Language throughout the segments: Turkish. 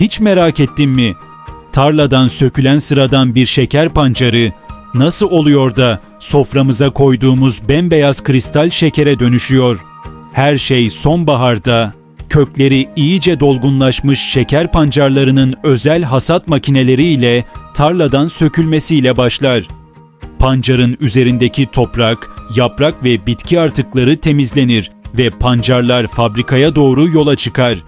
Hiç merak ettin mi? Tarladan sökülen sıradan bir şeker pancarı nasıl oluyor da soframıza koyduğumuz bembeyaz kristal şekere dönüşüyor? Her şey sonbaharda kökleri iyice dolgunlaşmış şeker pancarlarının özel hasat makineleriyle tarladan sökülmesiyle başlar. Pancarın üzerindeki toprak, yaprak ve bitki artıkları temizlenir ve pancarlar fabrikaya doğru yola çıkar.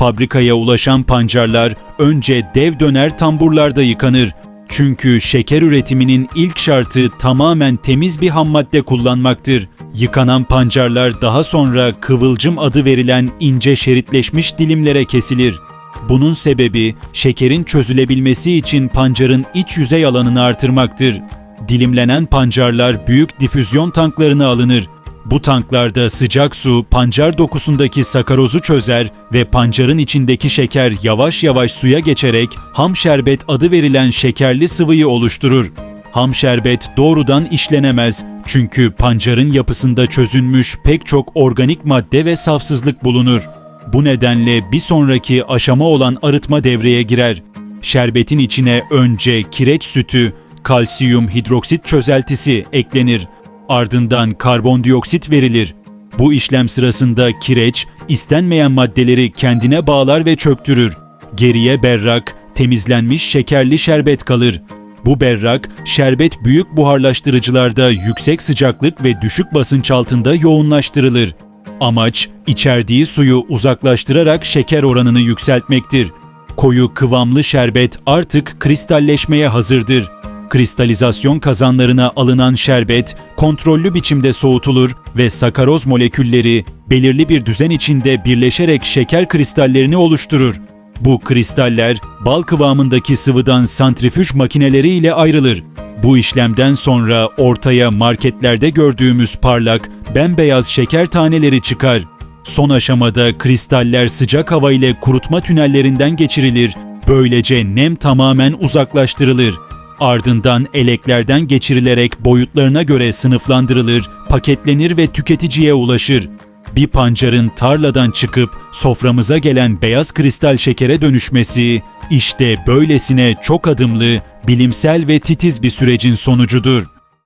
Fabrikaya ulaşan pancarlar önce dev döner tamburlarda yıkanır. Çünkü şeker üretiminin ilk şartı tamamen temiz bir hammadde kullanmaktır. Yıkanan pancarlar daha sonra kıvılcım adı verilen ince şeritleşmiş dilimlere kesilir. Bunun sebebi şekerin çözülebilmesi için pancarın iç yüzey alanını artırmaktır. Dilimlenen pancarlar büyük difüzyon tanklarına alınır. Bu tanklarda sıcak su pancar dokusundaki sakarozu çözer ve pancarın içindeki şeker yavaş yavaş suya geçerek ham şerbet adı verilen şekerli sıvıyı oluşturur. Ham şerbet doğrudan işlenemez çünkü pancarın yapısında çözünmüş pek çok organik madde ve safsızlık bulunur. Bu nedenle bir sonraki aşama olan arıtma devreye girer. Şerbetin içine önce kireç sütü, kalsiyum hidroksit çözeltisi eklenir. Ardından karbondioksit verilir. Bu işlem sırasında kireç istenmeyen maddeleri kendine bağlar ve çöktürür. Geriye berrak, temizlenmiş şekerli şerbet kalır. Bu berrak, şerbet büyük buharlaştırıcılarda yüksek sıcaklık ve düşük basınç altında yoğunlaştırılır. Amaç, içerdiği suyu uzaklaştırarak şeker oranını yükseltmektir. Koyu kıvamlı şerbet artık kristalleşmeye hazırdır. Kristalizasyon kazanlarına alınan şerbet kontrollü biçimde soğutulur ve sakaroz molekülleri belirli bir düzen içinde birleşerek şeker kristallerini oluşturur. Bu kristaller bal kıvamındaki sıvıdan santrifüj makineleri ile ayrılır. Bu işlemden sonra ortaya marketlerde gördüğümüz parlak, bembeyaz şeker taneleri çıkar. Son aşamada kristaller sıcak hava ile kurutma tünellerinden geçirilir. Böylece nem tamamen uzaklaştırılır. Ardından eleklerden geçirilerek boyutlarına göre sınıflandırılır, paketlenir ve tüketiciye ulaşır. Bir pancarın tarladan çıkıp soframıza gelen beyaz kristal şekere dönüşmesi işte böylesine çok adımlı, bilimsel ve titiz bir sürecin sonucudur.